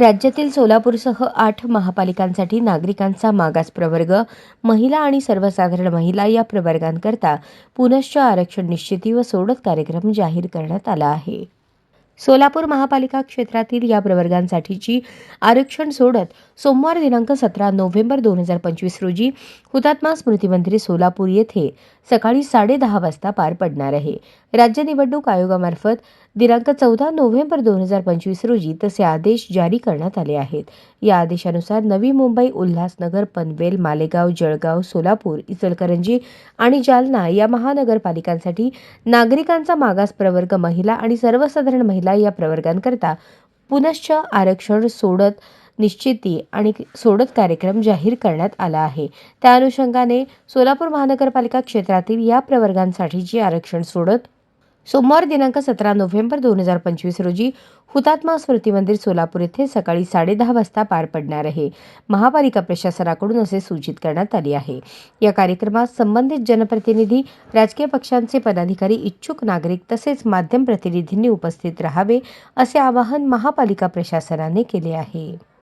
राज्यातील सोलापूरसह आठ महापालिकांसाठी नागरिकांचा मागास प्रवर्ग महिला आणि सर्वसाधारण महिला या प्रवर्गांकरता पुनश्च आरक्षण निश्चिती व सोडत कार्यक्रम जाहीर करण्यात आला आहे. सोलापूर महापालिका क्षेत्रातील या प्रवर्गांसाठीची आरक्षण सोडत सोमवार दिनांक सतरा नोव्हेंबर दोन हजार पंचवीस रोजी हुतात्मा स्मृती मंदिर सोलापूर येथे सकाळी साडेदहा वाजता पार पडणार आहे. राज्य निवडणूक आयोगामार्फत दिनांक चौदा नोव्हेंबर दोन हजार पंचवीस रोजी तसे आदेश जारी करण्यात आले आहेत. या आदेशानुसार नवी मुंबई उल्हासनगर पनवेल मालेगाव जळगाव सोलापूर इचलकरंजी आणि जालना या महानगरपालिकांसाठी नागरिकांचा मागास प्रवर्ग महिला आणि सर्वसाधारण महिला या प्रवर्गांकरता पुनश्च आरक्षण सोडत निश्चिती आणि सोडत कार्यक्रम जाहीर करण्यात आला आहे. त्या अनुषंगाने सोलापूर महानगरपालिका क्षेत्रातील या प्रवर्गांसाठीची आरक्षण सोडत सोमवार दिनांक सतरा नोव्हेंबर दोन हजार पंचवीस रोजी हुतात्मा स्मृती मंदिर सोलापूर येथे सकाळी साडेदहा वाजता पार पडणार आहे. महापालिका प्रशासनाकडून असे सूचित करण्यात आले आहे. या कार्यक्रमात संबंधित जनप्रतिनिधी राजकीय पक्षांचे पदाधिकारी इच्छुक नागरिक तसेच माध्यम प्रतिनिधींनी उपस्थित राहावे असे आवाहन महापालिका प्रशासनाने केले आहे.